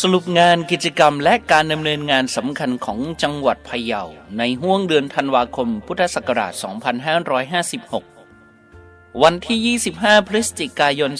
สรุปงานกิจกรรมและการดำเนินงานสำคัญของจังหวัดพะเยาในห้วงเดือนธันวาคมพุทธศักราช 2556 วันที่ 25 พฤศจิกายน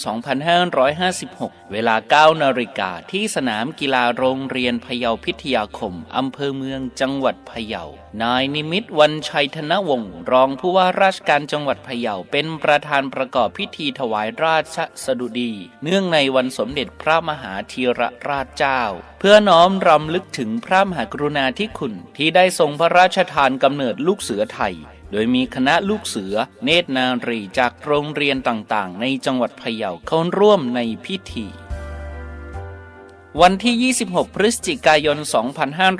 2556 เวลา 9 นาฬิกาที่สนามกีฬาโรงเรียนพะเยาพิทยาคม อำเภอเมืองจังหวัดพะเยา นายนิมิตวันชัยธนวงศ์รองผู้ว่าราชการจังหวัดพะเยาเป็นประธานประกอบพิธีถวายราชสดุดี เนื่องในวันสมเด็จพระมหาธีรราชเจ้า เพื่อน้อมรำลึกถึงพระมหากรุณาธิคุณที่ได้ทรงพระราชทานกำเนิดลูกเสือไทย โดยมีคณะลูกเสือเนตรนารีจากโรงเรียนต่างๆ ในจังหวัดพะเยาเข้าร่วมในพิธีวันที่ 26 พฤศจิกายน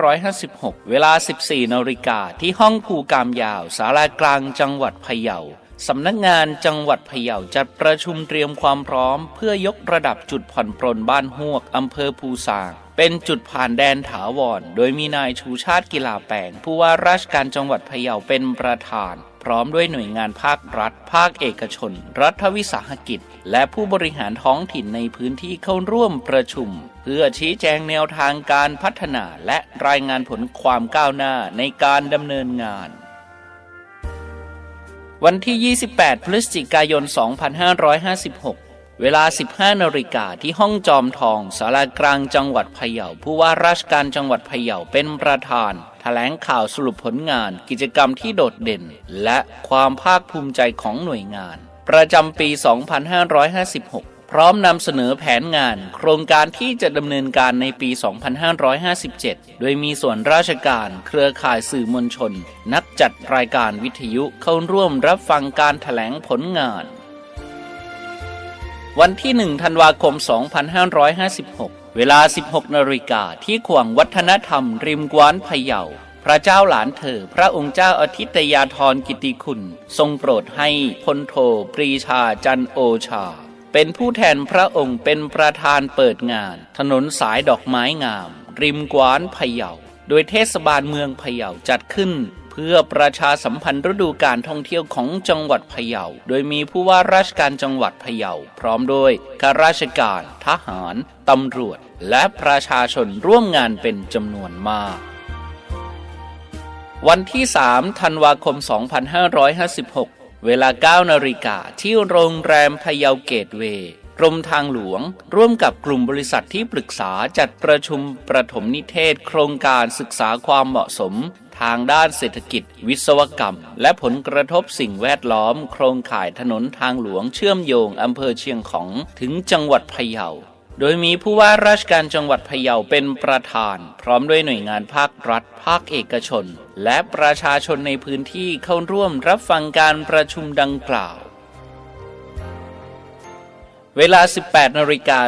2556 เวลา 14 นาฬิกา ที่ห้องภูกามยาว สารากลางจังหวัดพะเยา สำนักงานจังหวัดพะเยาจัดประชุมเตรียมความพร้อม เพื่อยกระดับจุดผ่อนปรนบ้านฮวก อำเภอภูซาง เป็นจุดผ่านแดนถาวร โดยมีนายชูชาติกีฬาแปลง ผู้ว่าราชการจังหวัดพะเยาเป็นประธาน พร้อมด้วยหน่วยงานภาครัฐ ภาคเอกชน รัฐวิสาหกิจ และผู้บริหารท้องถิ่นในพื้นที่เข้าร่วมประชุม เพื่อชี้แจงแนวทางการพัฒนาและรายงานผลความก้าวหน้าในการดำเนินงานวันที่ 28 พฤศจิกายน 2556 เวลา 15นาฬิกาที่ห้องจอมทองสารากลางจังหวัดพะเยาผู้ว่าราชการจังหวัดพะเยาเป็นประธานแถลงข่าวสรุปผลงานกิจกรรมที่โดดเด่น และความภาคภูมิใจของหน่วยงาน ประจำปี 2556 พร้อมนำเสนอแผนงาน โครงการที่จะดำเนินการในปี 2557 โดยมีส่วนราชการ เครือข่ายสื่อมวลชน นักจัดรายการวิทยุเข้าร่วมรับฟังการแถลงผลงาน วันที่ 1 ธันวาคม 2556 เวลา 16นาฬิกาที่ขวงวัฒนธรรม ริมกวานพะเยา พระเจ้าหลานเธอ พระองค์เจ้าอาทิตยาธรกิติคุณ ทรงโปรดให้พลโทปรีชาจันโอชา เป็นผู้แทนพระองค์เป็นประธานเปิดงาน ถนนสายดอกไม้งาม ริมกวานพะเยา โดยเทศบาลเมืองพะเยาจัดขึ้น เพื่อประชาสัมพันธ์ฤดูการท่องเที่ยวของจังหวัดพะเยา โดยมีผู้ว่าราชการจังหวัดพะเยา พร้อมโดยข้าราชการ ทหาร ตำรวจ และประชาชนร่วมงานเป็นจำนวนมากวันที่ 3 ธันวาคม 2556 เวลา 9 นาฬิกาที่โรงแรมพะเยาเกตเวย์กรมทางหลวง ร่วมกับกลุ่มบริษัทที่ปรึกษาจัดประชุมประถมนิเทศ โครงการศึกษาความเหมาะสม ทางด้านเศรษฐกิจ วิศวกรรม และผลกระทบสิ่งแวดล้อม โครงข่ายถนนทางหลวงเชื่อมโยงอำเภอเชียงของถึงจังหวัดพะเยาโดยมีผู้ว่าราชการจังหวัดพะเยาเป็นประธาน พร้อมด้วยหน่วยงานภาครัฐ ภาคเอกชน และประชาชนในพื้นที่เข้าร่วมรับฟังการประชุมดังกล่าว เวลา 18นาฬิกา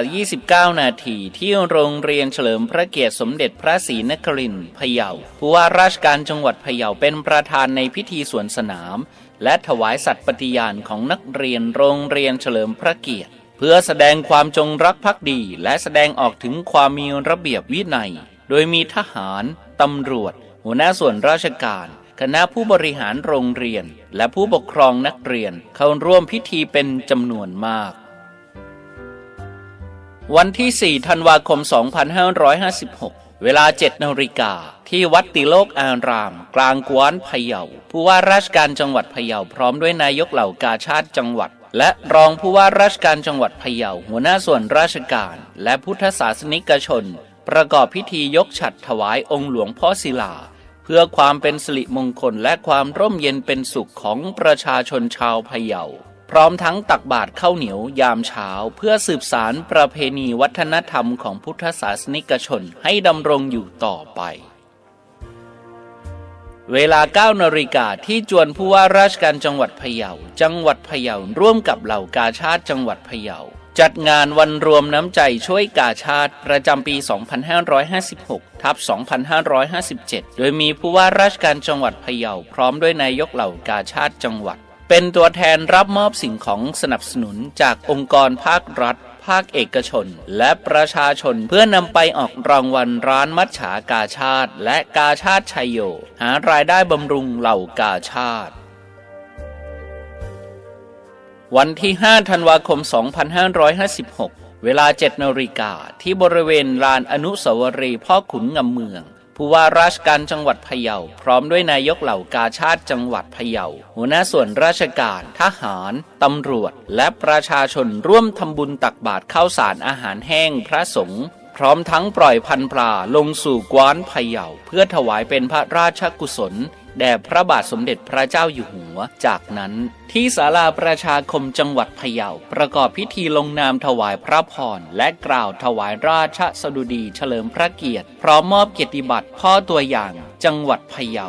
29 นาทีที่โรงเรียนเฉลิมพระเกียรติสมเด็จพระศรีนครินทร์พะเยา ผู้ว่าราชการจังหวัดพะเยาเป็นประธานในพิธีสวนสนาม และถวายสัตย์ปฏิญาณของนักเรียนโรงเรียนเฉลิมพระเกียรติ เพื่อแสดงความจงรักภักดีและแสดงออกถึงความมีระเบียบวินัย โดยมีทหาร ตำรวจ หัวหน้าส่วนราชการคณะผู้บริหารโรงเรียน และผู้ปกครองนักเรียนเข้าร่วมพิธีเป็นจำนวนมาก วันที่ 4 ธันวาคม 2556 เวลา 7นาฬิกา ที่วัดติโลกอาราม กลางกวนพะเยา ผู้ว่าราชการจังหวัดพะเยาพร้อมด้วยนายกเหล่ากาชาติจังหวัด และรองผู้ว่าราชการจังหวัดพะเยา หัวหน้าส่วนราชการ และพุทธศาสนิกชน ประกอบพิธียกฉัตรถวายองค์หลวงพ่อศิลา เพื่อความเป็นสิริมงคลและความร่มเย็นเป็นสุขของประชาชนชาวพะเยา พร้อมทั้งตักบาตรข้าวเหนียวยามเช้า เพื่อสืบสารประเพณีวัฒนธรรมของพุทธศาสนิกชนให้ดำรงอยู่ต่อไป เวลา9นาฬิกาที่จวนผู้ว่าราชการจังหวัดพะเยา จังหวัดพะเยาร่วมกับเหล่ากาชาติจังหวัดพะเยาจัดงานวันรวมน้ำใจช่วยกาชาติประจำปี 2556 ทับ 2557 โดยมีผู้ว่าราชการจังหวัดพะเยาพร้อมด้วยนายกเหล่ากาชาติจังหวัด เป็นตัวแทนรับมอบสิ่งของสนับสนุนจากองค์กรภาครัฐ ภาคเอกชน และประชาชนเพื่อนำไปออกรางวัลร้านมัจฉากาชาติ และกาชาติชัยโย หารายได้บำรุงเหล่ากาชาติวันที่ 5 ธันวาคม 2556 เวลา 7 นาฬิกา ที่บริเวณลานอนุสาวรีย์พ่อขุนงำเมือง ผู้ว่าราชการจังหวัดพะเยา พร้อมด้วยนายกเหล่ากาชาติจังหวัดพะเยา หัวหน้าส่วนราชการ ทหาร ตำรวจ และประชาชนร่วมทำบุญตักบาตรข้าวสารอาหารแห้งพระสงฆ์พร้อมทั้งปล่อยพันปลาลงสู่กว้านพะเยา เพื่อถวายเป็นพระราชกุศล แด่พระบาทสมเด็จพระเจ้าอยู่หัว จากนั้นที่ศาลาประชาคมจังหวัดพะเยาประกอบพิธีลงนามถวายพระพรและกล่าวถวายราชสดุดีเฉลิมพระเกียรติ พร้อมมอบเกียรติบัตรพ่อตัวอย่าง จังหวัดพะเยา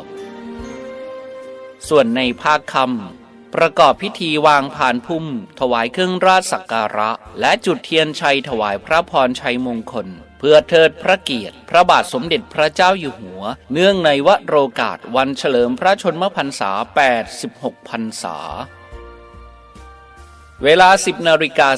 ส่วนในภาคคำประกอบพิธีวางผ่านพุ่ม ถวายเครื่องราชสักการะ และจุดเทียนชัยถวายพระพรชัยมงคลเพื่อเทิดพระเกียรติ พระบาทสมเด็จพระเจ้าอยู่หัว เนื่องในวโรกาสวันเฉลิมพระชนมพรรษา 86 พรรษา เวลา 10นาฬิกา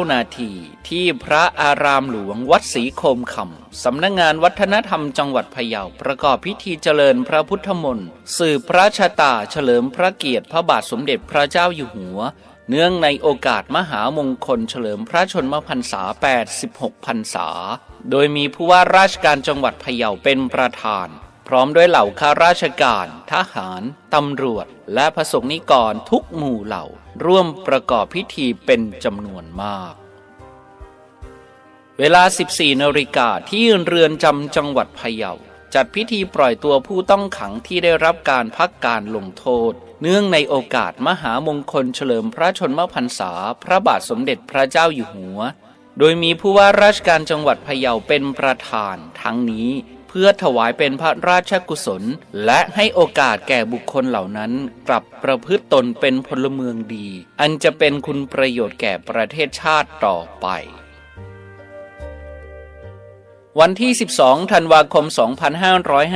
39 นาทีที่พระอารามหลวงวัดศรีโคมคำสำนักงงานวัฒนธรรมจังหวัดพะเยาประกอบพิธีเจริญพระพุทธมนต์สืบพระชาตาเฉลิมพระเกียรติพระบาทสมเด็จพระเจ้าอยู่หัว เนื่องในโอกาสมหามงคลเฉลิมพระชนมพรรษา 86 พรรษา โดยมีผู้ว่าราชการจังหวัดพะเยาเป็นประธาน พร้อมด้วยเหล่าข้าราชการ ทหาร ตำรวจ และพระสงฆ์นิกรทุกหมู่เหล่า ร่วมประกอบพิธีเป็นจำนวนมาก เวลา 14นาฬิกาที่เรือนจำจังหวัดพะเยา จัดพิธีปล่อยตัวผู้ต้องขังที่ได้รับการพักการลงโทษ เนื่องในโอกาสมหามงคลเฉลิมพระชนมพรรษา พระบาทสมเด็จพระเจ้าอยู่หัว โดยมีผู้ว่าราชการจังหวัดพะเยาเป็นประธาน ทั้งนี้เพื่อถวายเป็นพระราชกุศล และให้โอกาสแก่บุคคลเหล่านั้น กลับประพฤติตนเป็นพลเมืองดี อันจะเป็นคุณประโยชน์แก่ประเทศชาติต่อไป วันที่ 12 ธันวาคม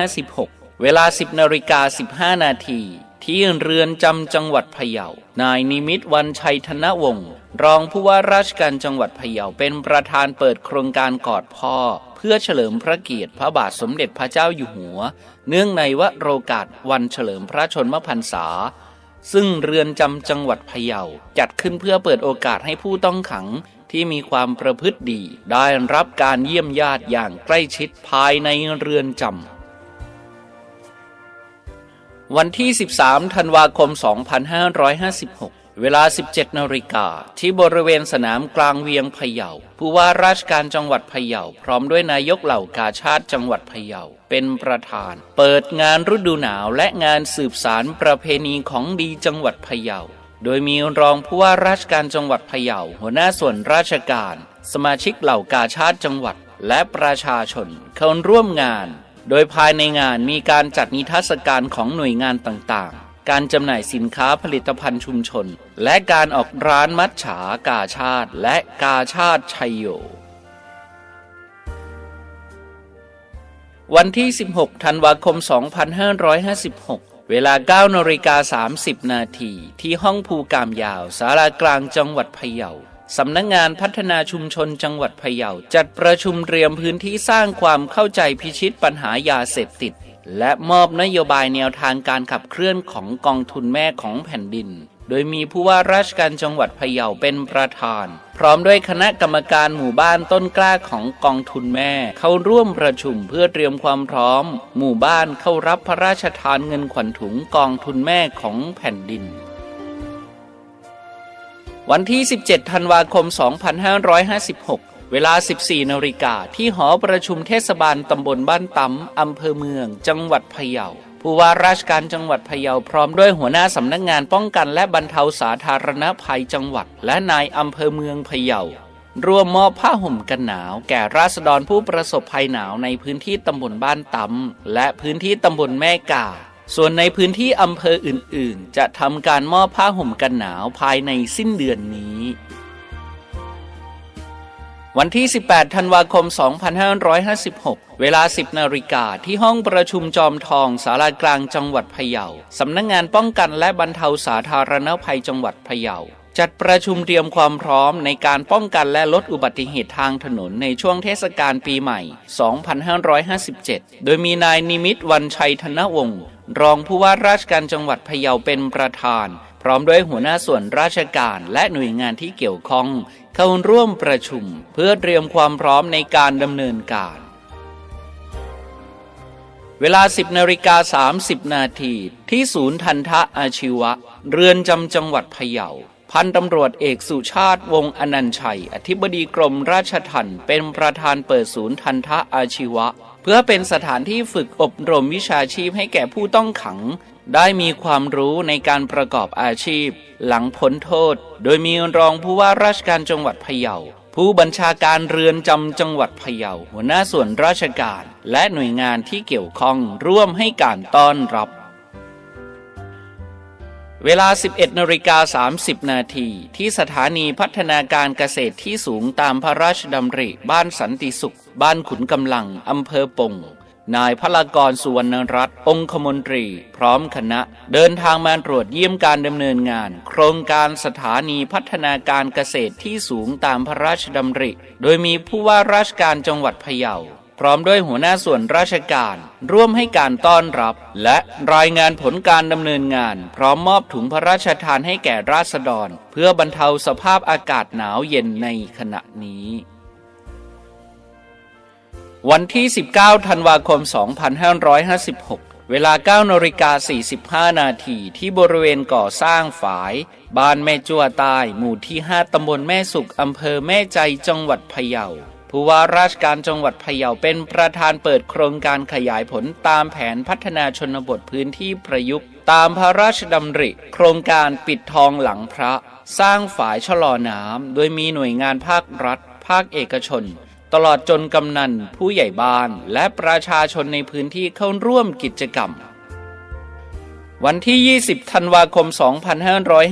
2556 เวลา 10นาฬิกา15 นาที ที่เรือนจำจังหวัดพะเยา นายนิมิตวันชัยธนวงศ์รองผู้ว่าราชการจังหวัดพะเยาเป็นประธานเปิดโครงการกอดพ่อ เพื่อเฉลิมพระเกียรติพระบาทสมเด็จพระเจ้าอยู่หัว เนื่องในวโรกาสวันเฉลิมพระชนมพรรษา ซึ่งเรือนจำจังหวัดพะเยาจัดขึ้นเพื่อเปิดโอกาสให้ผู้ต้องขัง ที่มีความประพฤติดี ได้รับการเยี่ยมญาติอย่างใกล้ชิดภายในเรือนจำ วันที่ 13 ธันวาคม 2556 เวลา 17 นาฬิกา ที่บริเวณสนามกลางเวียงพะเยา ผู้ว่าราชการจังหวัดพะเยา พร้อมด้วยนายกเหล่ากาชาติจังหวัดพะเยา เป็นประธาน เปิดงานฤดูหนาวและงานสืบสารประเพณีของดีจังหวัดพะเยา โดยมีรองผู้ว่าราชการจังหวัดพะเยาหัวหน้าส่วนราชการ สมาชิกเหล่ากาชาติจังหวัด และประชาชนเข้าร่วมงาน โดยภายในงานมีการจัดนิทรรศการของหน่วยงานต่างๆ การจำหน่ายสินค้าผลิตภัณฑ์ชุมชน และการออกร้านมัดฉากาชาติ และกาชาติชัยโยวันที่ 16 ธันวาคม 2556 เวลา9นาฬิกา30 นาทีที่ห้องภูกามยาวสารากลางจังหวัดพะเยาสำนักงงานพัฒนาชุมชนจังหวัดพะเยาจัดประชุมเตรียมพื้นที่สร้างความเข้าใจพิชิตปัญหายาเสพติด และมอบนโยบายแนวทางการขับเคลื่อนของกองทุนแม่ของแผ่นดิน โดยมีผู้ว่าราชการจังหวัดพะเยาเป็นประธาน พร้อมด้วยคณะกรรมการหมู่บ้านต้นกล้าของกองทุนแม่ เข้าร่วมประชุมเพื่อเตรียมความพร้อม หมู่บ้านเข้ารับพระราชทานเงินขวัญถุงกองทุนแม่ของแผ่นดินวันที่ 17 ธันวาคม 2556 เวลา 14 นาฬิกาที่หอประชุมเทศบาลตำบลบ้านตำอำเภอเมือง จังหวัดพะเยา ผู้ว่าราชการจังหวัดพะเยาพร้อมด้วยหัวหน้าสำนักงานป้องกันและบรรเทาสาธารณภัยจังหวัด และนายอำเภอเมืองพะเยารวมมอบผ้าห่มกันหนาว แก่ราษฎรผู้ประสบภัยหนาวในพื้นที่ตำบลบ้านตำและพื้นที่ตำบลแม่กา ส่วนในพื้นที่อำเภออื่น ๆ จะทำการมอบผ้าห่มกันหนาวภายในสิ้นเดือนนี้ วันที่ 18 ธันวาคม 2556 เวลา 10 นาฬิกาที่ห้องประชุมจอมทองสารากลางจังหวัดพะเยา สำนักงงานป้องกันและบรรเทาสาธารณภัยจังหวัดพะเยา จัดประชุมเตรียมความพร้อมในการป้องกันและลดอุบัติเหตุทางถนนในช่วงเทศกาลปีใหม่ 2557 โดยมีนายนิมิตวันชัยธนวงศ์รองผู้ว่าราชการจังหวัดพะเยาเป็นประธาน พร้อมด้วยหัวหน้าส่วนราชการและหน่วยงานที่เกี่ยวข้อง เข้าร่วมประชุม เพื่อเตรียมความพร้อมในการดำเนินการเวลา 10นาฬิกา30 นาทีที่ศูนย์ทันทะอาชีวะ เรือนจำจังหวัดพะเยา พันตำรวจเอกสุชาติวงอนันชัย อธิบดีกรมราชทัณฑ์เป็นประธานเปิดศูนย์ทันทะอาชีวะ เพื่อเป็นสถานที่ฝึกอบรมวิชาชีพให้แก่ผู้ต้องขัง ได้มีความรู้ในการประกอบอาชีพ หลังพ้นโทษ โดยมีรองผู้ว่าราชการจังหวัดพะเยาผู้บัญชาการเรือนจำจังหวัดพะเยาหัวหน้าส่วนราชการ และหน่วยงานที่เกี่ยวข้องร่วมให้การต้อนรับ เวลา 11นาฬิกา30 นาที ที่สถานีพัฒนาการเกษตรที่สูงตามพระราชดำริ บ้านสันติสุข บ้านขุนกำลัง อำเภอปง นายพลากรสุวรรณรัตน์องคมนตรี พร้อมคณะ เดินทางมาตรวจเยี่ยมการดำเนินงาน โครงการสถานีพัฒนาการเกษตรที่สูงตามพระราชดำริ โดยมีผู้ว่าราชการจังหวัดพะเยา พร้อมด้วยหัวหน้าส่วนราชการ ร่วมให้การต้อนรับ และรายงานผลการดำเนินงาน พร้อมมอบถุงพระราชทานให้แก่ราษฎร เพื่อบรรเทาสภาพอากาศหนาวเย็นในขณะนี้ วันที่ 19 ธันวาคม 2556 เวลา 9นาฬิกา45 นาทีที่บริเวณก่อสร้างฝาย บ้านแม่จั่วใต้หมู่ที่ 5ตำบลแม่สุขอำเภอแม่ใจจังหวัดพะเยา ผู้ว่าราชการจังหวัดพะเยาเป็นประธานเปิดโครงการขยายผลตามแผนพัฒนาชนบทพื้นที่ประยุกต์ ตามพระราชดำริ โครงการปิดทองหลังพระ สร้างฝายชะลอน้ำโดยมีหน่วยงานภาครัฐ ภาคเอกชน ตลอดจนกำนัน ผู้ใหญ่บ้าน และประชาชนในพื้นที่เข้าร่วมกิจกรรม วันที่ 20 ธันวาคม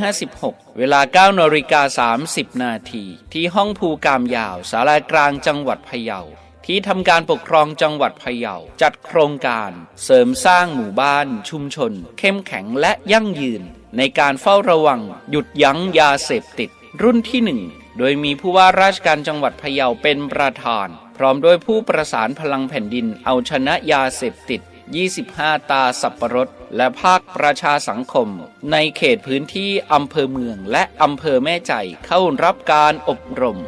2556 เวลา9นาฬิกา30 นาที ที่ห้องภูกามยาว สารากลางจังหวัดพะเยา ที่ทำการปกครองจังหวัดพะเยา จัดโครงการเสริมสร้างหมู่บ้าน ชุมชน เข้มแข็งและยั่งยืน ในการเฝ้าระวัง หยุดยั้งยาเสพติด รุ่นที่หนึ่งโดยมีผู้ว่าราชการจังหวัดพะเยาเป็นประธาน พร้อมด้วยผู้ประสานพลังแผ่นดินเอาชนะยาเสพติด 25 ตาสับปะรด และภาคประชาสังคม ในเขตพื้นที่อำเภอเมืองและอำเภอแม่ใจเข้ารับการอบรม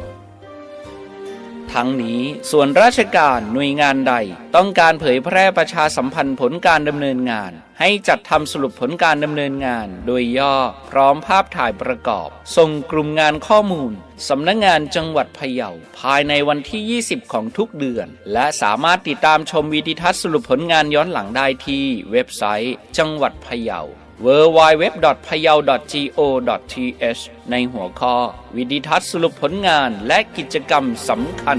ทั้งนี้ส่วนราชการหน่วยงานใด ต้องการเผยแพร่ประชาสัมพันธ์ผลการดำเนินงาน ให้จัดทำสรุปผลการดำเนินงาน โดยย่อพร้อมภาพถ่ายประกอบ ส่งกลุ่มงานข้อมูลสำนักงงานจังหวัดพะเยาภายในวันที่ 20 ของทุกเดือน และสามารถติดตามชมวิดีทัศน์สรุปผลงานย้อนหลังได้ที่เว็บไซต์ จังหวัดพะเยา www.payao.go.th ในหัวข้อ วิดีทัศน์สรุปผลงานและกิจกรรมสำคัญ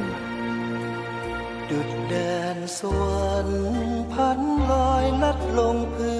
ดุดแดนสวนพันลอยลัดลงพื้น